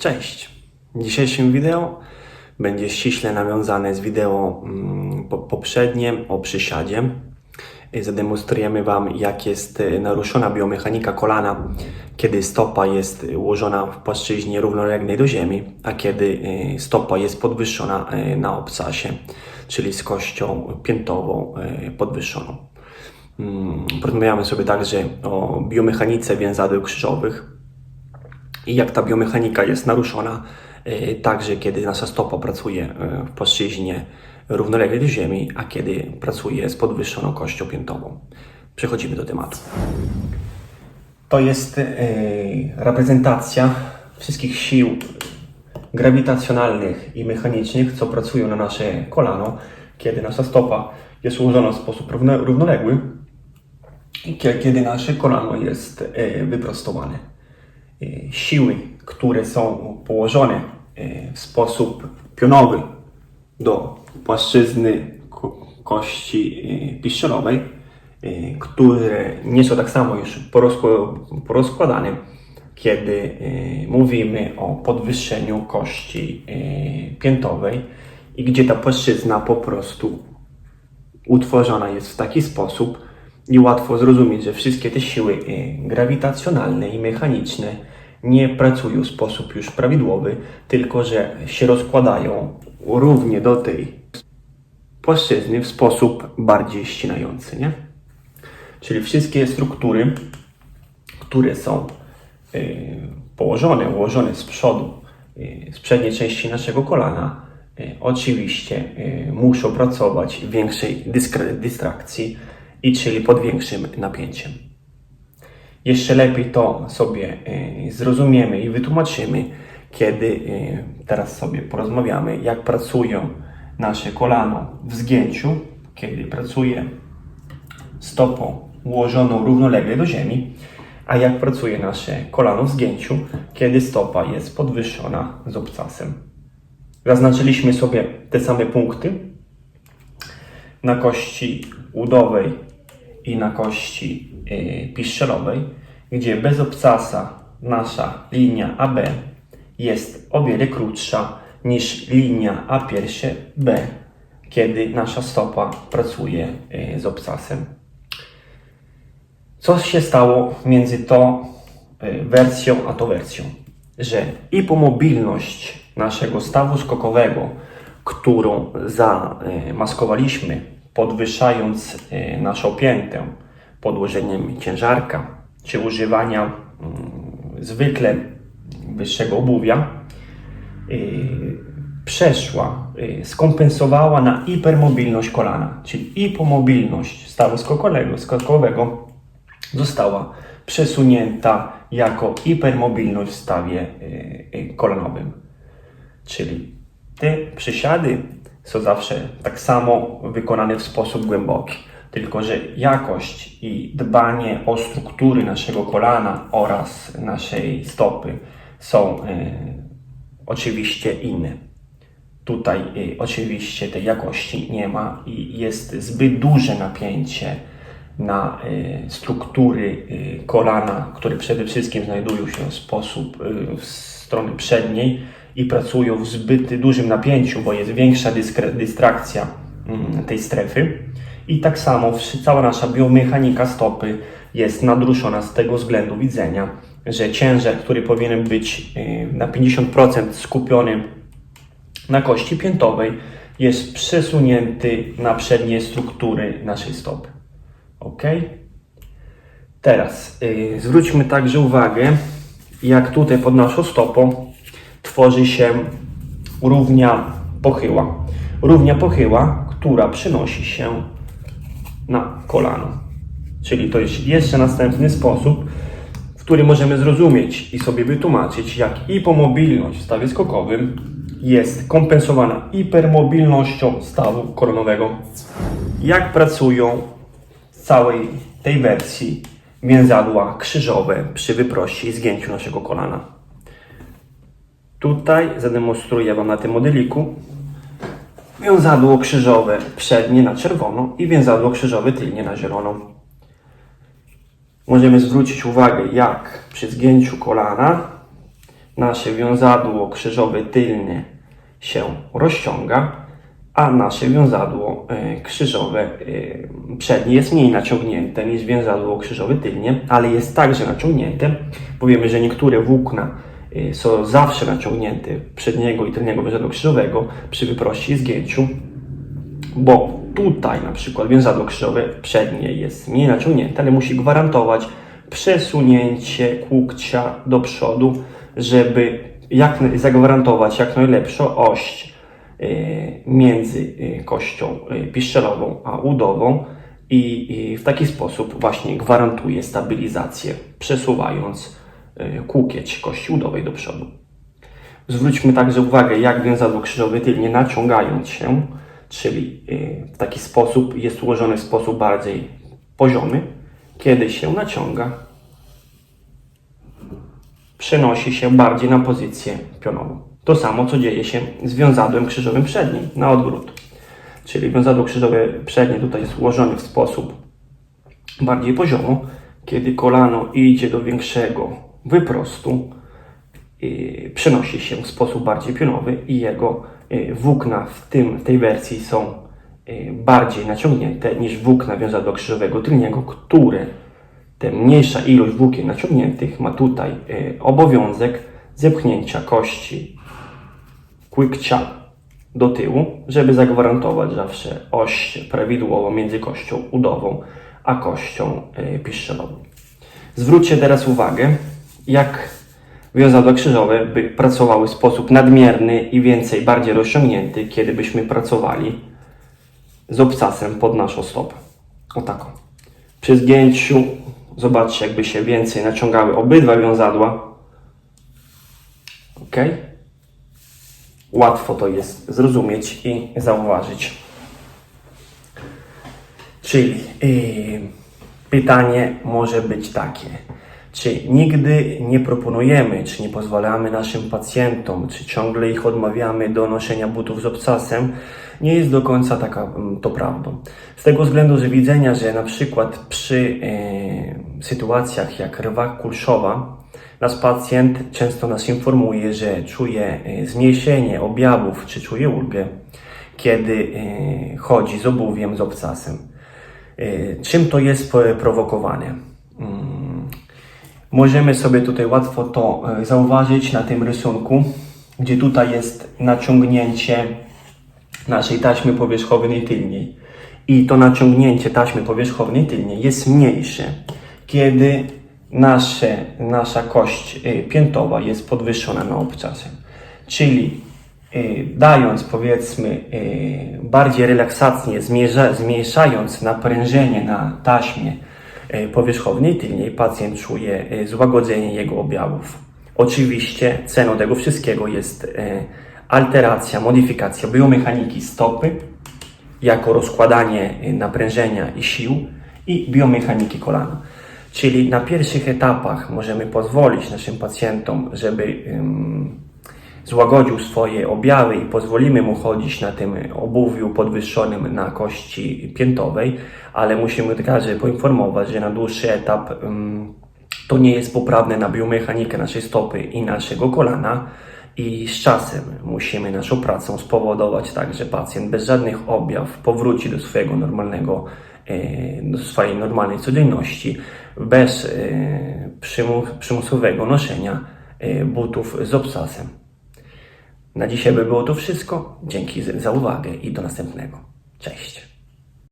Cześć! W dzisiejszym wideo będzie ściśle nawiązane z wideo mm, po- poprzednim o przysiadzie. Zademonstrujemy Wam, jak jest e, naruszona biomechanika kolana, kiedy stopa jest ułożona w płaszczyźnie równoległej do ziemi, a kiedy e, stopa jest podwyższona e, na obcasie, czyli z kością piętową podwyższoną. Mm, Porozmawiamy sobie także o biomechanice więzadeł krzyżowych, i jak ta biomechanika jest naruszona, e, także kiedy nasza stopa pracuje e, w płaszczyźnie równoległej do ziemi, a kiedy pracuje z podwyższoną kością piętową. Przechodzimy do tematu. To jest e, reprezentacja wszystkich sił grawitacjonalnych i mechanicznych, co pracują na nasze kolano, kiedy nasza stopa jest ułożona w sposób równo, równoległy i kie- kiedy nasze kolano jest e, wyprostowane siły, które są położone e, w sposób pionowy do płaszczyzny ko- kości e, piszczelowej, które nie są tak samo już porozkła- porozkładane, kiedy mówimy o podwyższeniu kości piętowej i gdzie ta płaszczyzna po prostu utworzona jest w taki sposób i łatwo zrozumieć, że wszystkie te siły e, grawitacjonalne i mechaniczne nie pracują w sposób już prawidłowy, tylko że się rozkładają równie do tej płaszczyzny w sposób bardziej ścinający, nie? Czyli wszystkie struktury, które są e, położone, ułożone z przodu, e, z przedniej części naszego kolana, oczywiście muszą pracować w większej dystrakcji i czyli pod większym napięciem. Jeszcze lepiej to sobie e, zrozumiemy i wytłumaczymy, kiedy e, teraz sobie porozmawiamy, jak pracują nasze kolano w zgięciu, kiedy pracuje stopą ułożoną równolegle do ziemi, a jak pracuje nasze kolano w zgięciu, kiedy stopa jest podwyższona z obcasem. Zaznaczyliśmy sobie te same punkty na kości udowej i na kości yy, piszczelowej, gdzie bez obcasa nasza linia AB jest o wiele krótsza niż linia A piersie B, kiedy nasza stopa pracuje yy, z obcasem. Co się stało między tą y, wersją a tą wersją? Że hipomobilność naszego stawu skokowego, którą zamaskowaliśmy, podwyższając y, naszą piętę podłożeniem ciężarka, czy używania mm, zwykle wyższego obuwia, y, przeszła, y, skompensowała na hipermobilność kolana, czyli hipomobilność stawu skokowego, skokowego została przesunięta jako hipermobilność w stawie kolanowym. Czyli te przysiady są zawsze tak samo wykonane w sposób głęboki, tylko że jakość i dbanie o struktury naszego kolana oraz naszej stopy są y, oczywiście inne. Tutaj y, oczywiście tej jakości nie ma i jest zbyt duże napięcie na y, struktury kolana, które przede wszystkim znajdują się w sposób y, w strony przedniej i pracują w zbyt dużym napięciu, bo jest większa dystrakcja mm, tej strefy. I tak samo cała nasza biomechanika stopy jest nadruszona z tego względu widzenia, że ciężar, który powinien być y, na 50% skupiony na kości piętowej jest przesunięty na przednie struktury naszej stopy. Ok? Teraz y, zwróćmy także uwagę, jak tutaj pod naszą stopą tworzy się równia pochyła. Równia pochyła, która przenosi się na kolano. Czyli to jest jeszcze następny sposób, w który możemy zrozumieć i sobie wytłumaczyć, jak hipomobilność w stawie skokowym jest kompensowana hipermobilnością stawu koronowego. Jak pracują w całej tej wersji więzadła krzyżowe przy wyproście i zgięciu naszego kolana. Tutaj zademonstruję Wam na tym modeliku wiązadło krzyżowe przednie na czerwono i wiązadło krzyżowe tylnie na zielono. Możemy zwrócić uwagę, jak przy zgięciu kolana nasze wiązadło krzyżowe tylnie się rozciąga, a nasze wiązadło e, krzyżowe e, przednie jest mniej naciągnięte niż wiązadło krzyżowe tylnie, ale jest także naciągnięte. Powiemy, że niektóre włókna są zawsze naciągnięte przedniego i tylnego wiązadła krzyżowego przy wyproście i zgięciu, bo tutaj na przykład wiązadło krzyżowe przednie jest mniej naciągnięte, ale musi gwarantować przesunięcie kłukcia do przodu, żeby jak, zagwarantować jak najlepszą oś e, między e, kością piszczelową a udową i, w taki sposób właśnie gwarantuje stabilizację, przesuwając kłukieć kości udowej do przodu. Zwróćmy także uwagę, jak wiązadło krzyżowe tylnie naciągając się, czyli y, w taki sposób jest ułożone w sposób bardziej poziomy, kiedy się naciąga, przenosi się bardziej na pozycję pionową. To samo, co dzieje się z wiązadłem krzyżowym przednim, na odwrót. Czyli wiązadło krzyżowe przednie tutaj jest ułożone w sposób bardziej poziomo, kiedy kolano idzie do większego wyprostu, y, przenosi się w sposób bardziej pionowy i jego y, włókna w, tym, w tej wersji są y, bardziej naciągnięte niż włókna wiązadła krzyżowego tylniego, które te mniejsza ilość włókien naciągniętych ma tutaj obowiązek zepchnięcia kości kłykcia do tyłu, żeby zagwarantować zawsze oś prawidłową między kością udową a kością piszczelową. Zwróćcie teraz uwagę, jak wiązadła krzyżowe by pracowały w sposób nadmierny i więcej, bardziej rozciągnięty, kiedy byśmy pracowali z obcasem pod naszą stopę. O taką. Przy zgięciu zobaczcie, jakby się więcej naciągały obydwa wiązadła. Ok? Łatwo to jest zrozumieć i zauważyć. Czyli yy, pytanie może być takie. Czy nigdy nie proponujemy, czy nie pozwalamy naszym pacjentom, czy ciągle ich odmawiamy do noszenia butów z obcasem, nie jest do końca taka mm, to prawdą. Z tego względu, że widzenia, że na przykład przy e, sytuacjach jak rwa kulszowa, nasz pacjent często nas informuje, że czuje e, zmniejszenie objawów, czy czuje ulgę, kiedy e, chodzi z obuwiem, z obcasem. E, Czym to jest po- prowokowane? Możemy sobie tutaj łatwo to e, zauważyć na tym rysunku, gdzie tutaj jest naciągnięcie naszej taśmy powierzchownej tylniej. I to naciągnięcie taśmy powierzchownej tylniej jest mniejsze, kiedy nasze, nasza kość e, piętowa jest podwyższona na obcasem. Czyli e, dając powiedzmy e, bardziej relaksację, zmniejszając naprężenie na taśmie e, powierzchownej tylniej, pacjent czuje e, złagodzenie jego objawów. Oczywiście ceną tego wszystkiego jest e, alteracja, modyfikacja biomechaniki stopy, jako rozkładanie naprężenia i sił i biomechaniki kolana. Czyli na pierwszych etapach możemy pozwolić naszym pacjentom, żeby złagodził swoje objawy i pozwolimy mu chodzić na tym obuwiu podwyższonym na kości piętowej, ale musimy także poinformować, że na dłuższy etap ym, to nie jest poprawne na biomechanikę naszej stopy i naszego kolana i z czasem musimy naszą pracą spowodować tak, że pacjent bez żadnych objaw powróci do swojego normalnego, e, do swojej normalnej codzienności, bez e, przymu- przymusowego noszenia e, butów z obcasem. Na dzisiaj by było to wszystko. Dzięki za uwagę i do następnego. Cześć.